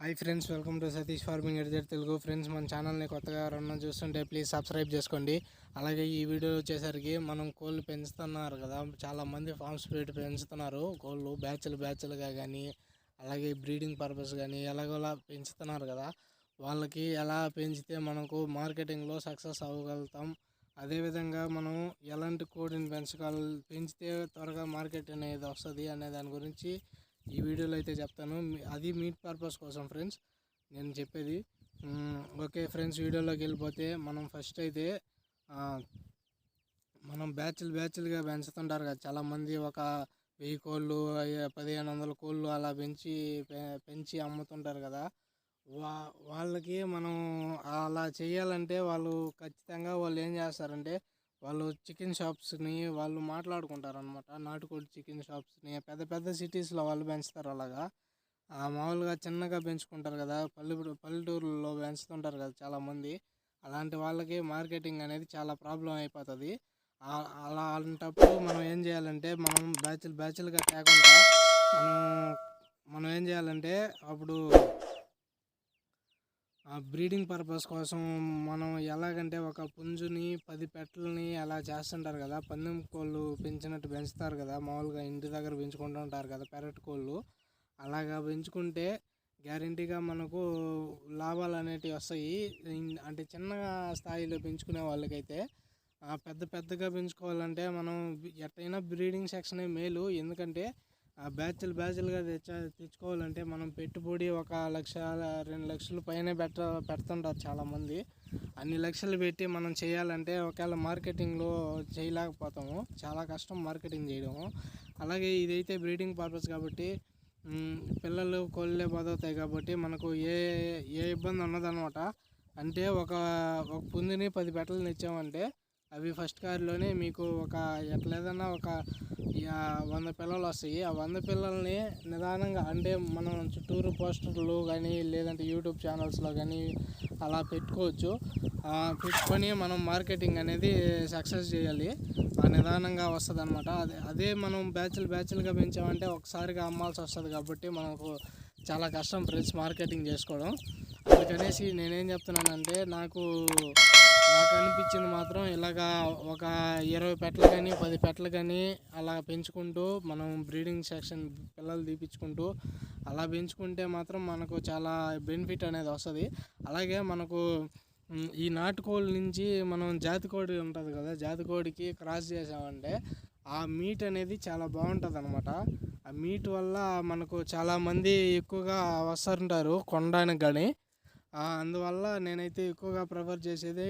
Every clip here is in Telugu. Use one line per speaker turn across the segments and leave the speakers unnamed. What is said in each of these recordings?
Hi friends welcome to Satish farming editor Telugu. Friends మన ఛానల్ని కొత్తగా ఎవరన్నా చూస్తుంటే ప్లీజ్ సబ్స్క్రైబ్ చేసుకోండి. అలాగే ఈ వీడియో వచ్చేసరికి మనం కోళ్ళు పెంచుతున్నారు కదా చాలామంది ఫామ్స్ పెట్టి పెంచుతున్నారు. కోళ్ళు బ్యాచ్లు బ్యాచ్లుగా కానీ అలాగే బ్రీడింగ్ పర్పస్ కానీ ఎలాగోలా పెంచుతున్నారు కదా వాళ్ళకి ఎలా పెంచితే మనకు మార్కెటింగ్లో సక్సెస్ అవ్వగలుగుతాం. అదేవిధంగా మనం ఎలాంటి కోడిని పెంచగల పెంచితే త్వరగా మార్కెట్ అనేది వస్తుంది అనే దాని గురించి ఈ వీడియోలో అయితే చెప్తాను. మీ- అది మీట్ పర్పస్ కోసం ఫ్రెండ్స్. నేను చెప్పేది ఓకే ఫ్రెండ్స్ వీడియోలోకి వెళ్ళిపోతే మనం ఫస్ట్ అయితే మనం బ్యాచ్లు బ్యాచ్లుగా పెంచుతుంటారు కదా. చాలామంది ఒక వెయ్యి కోళ్ళు పదిహేను వందల కోళ్ళు అలా పెంచి పె- పెంచి అమ్ముతుంటారు కదా. వా వాళ్ళకి మనం అలా చేయాలంటే వాళ్ళు ఖచ్చితంగా వాళ్ళు ఏం చేస్తారంటే వాళ్ళు చికెన్ షాప్స్ని వాళ్ళు మాట్లాడుకుంటారు అనమాట నాటుకోడి చికెన్ షాప్స్ని పెద్ద పెద్ద సిటీస్లో వాళ్ళు పెంచుతారు అలాగా. ఆ, మామూలుగా చిన్నగా పెంచుకుంటారు కదా పల్లెటూరు పల్లెటూరులో పెంచుతుంటారు కదా చాలామంది. అలాంటి వాళ్ళకి మార్కెటింగ్ అనేది చాలా ప్రాబ్లం అయిపోతుంది. అలా అలాంటప్పుడు మనం ఏం చేయాలంటే మనం బ్యాచ్లు బ్యాచ్లుగా కాకుండా మనం మనం ఏం చేయాలంటే అప్పుడు బ్రీడింగ్ పర్పస్ కోసం మనం ఎలాగంటే ఒక పుంజుని పది పెట్టలని అలా చేస్తుంటారు కదా పందెం కోళ్ళు పెంచినట్టు పెంచుతారు కదా మామూలుగా ఇంటి దగ్గర పెంచుకుంటూ ఉంటారు కదా పెరట్ కోళ్ళు అలాగా పెంచుకుంటే గ్యారంటీగా మనకు లాభాలు అనేటివి వస్తాయి. అంటే చిన్న స్థాయిలో పెంచుకునే వాళ్ళకైతే పెద్ద పెద్దగా పెంచుకోవాలంటే మనం ఎట్టయినా బ్రీడింగ్ సెక్షనే మేలు. ఎందుకంటే బ్యాచ్లు బ్యాచ్లుగా తెచ్చ తెచ్చుకోవాలంటే మనం పెట్టుబడి ఒక లక్ష రెండు లక్షల పైన పెట్ట పెడుతుంటారు చాలామంది. అన్ని లక్షలు పెట్టి మనం చేయాలంటే ఒకవేళ మార్కెటింగ్లో చేయలేకపోతాము. చాలా కష్టం మార్కెటింగ్ చేయడము. అలాగే ఇదైతే బ్రీడింగ్ పర్పస్ కాబట్టి పిల్లలు కోళ్ళే బతుకుతాయి కాబట్టి మనకు ఏ ఏ ఇబ్బంది ఉన్నదనమాట. అంటే ఒక ఒక పుందిని పది పెట్టలు తెచ్చామంటే అవి ఫస్ట్ కారులోనే మీకు ఒక ఎట్లేదన్నా ఒక వంద పిల్లలు వస్తాయి. ఆ వంద పిల్లల్ని నిదానంగా అంటే మనం చుట్టూరు పోస్టర్లు కానీ లేదంటే యూట్యూబ్ ఛానల్స్లో కానీ అలా పెట్టుకోవచ్చు. పెట్టుకొని మనం మార్కెటింగ్ అనేది సక్సెస్ చేయాలి. ఆ నిదానంగా వస్తుంది అనమాట అదే అదే మనం బ్యాచ్లు బ్యాచ్లుగా పెంచామంటే ఒకసారిగా అమ్మాల్సి వస్తుంది కాబట్టి మనకు చాలా కష్టం ఫ్రెండ్స్ మార్కెటింగ్ చేసుకోవడం. అందుకనేసి నేనేం చెప్తున్నానంటే నాకు నాకు అనిపించింది మాత్రం. ఇలాగా ఒక ఇరవై పెట్టలు కానీ పది పెట్టలు కానీ అలా పెంచుకుంటూ మనం బ్రీడింగ్ సెక్షన్ పిల్లలు తీపించుకుంటూ అలా పెంచుకుంటే మాత్రం మనకు చాలా బెనిఫిట్ అనేది వస్తుంది. అలాగే మనకు ఈ నాటుకోళ్ళ నుంచి మనం జాతి కోడి ఉంటుంది కదా జాతి కోడికి క్రాస్ చేసామంటే ఆ మీట్ అనేది చాలా బాగుంటుంది అనమాట ఆ మీట్ వల్ల మనకు చాలామంది ఎక్కువగా వస్తుంటారు కొనడానికి కానీ. అందువల్ల నేనైతే ఎక్కువగా ప్రిఫర్ చేసేది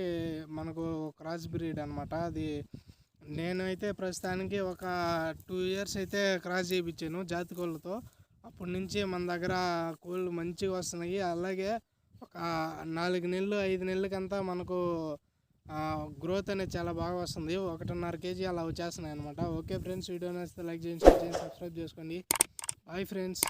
మనకు క్రాస్ బ్రీడ్ అనమాట అది నేనైతే ప్రస్తుతానికి ఒక టూ ఇయర్స్ అయితే క్రాస్ చేయించాను జాతి కోళ్ళతో అప్పటి నుంచి మన దగ్గర కోళ్ళు మంచిగా వస్తున్నాయి. అలాగే ఒక నాలుగు నెలలు ఐదు నెలలకంతా మనకు గ్రోత్ అనేది చాలా బాగా వస్తుంది. ఒకటిన్నర కేజీ అలా వచ్చేస్తున్నాయి అనమాట ఓకే ఫ్రెండ్స్ వీడియో నచ్చితే లైక్ చేయండి షేర్ చేయండి సబ్స్క్రైబ్ చేసుకోండి. Bye friends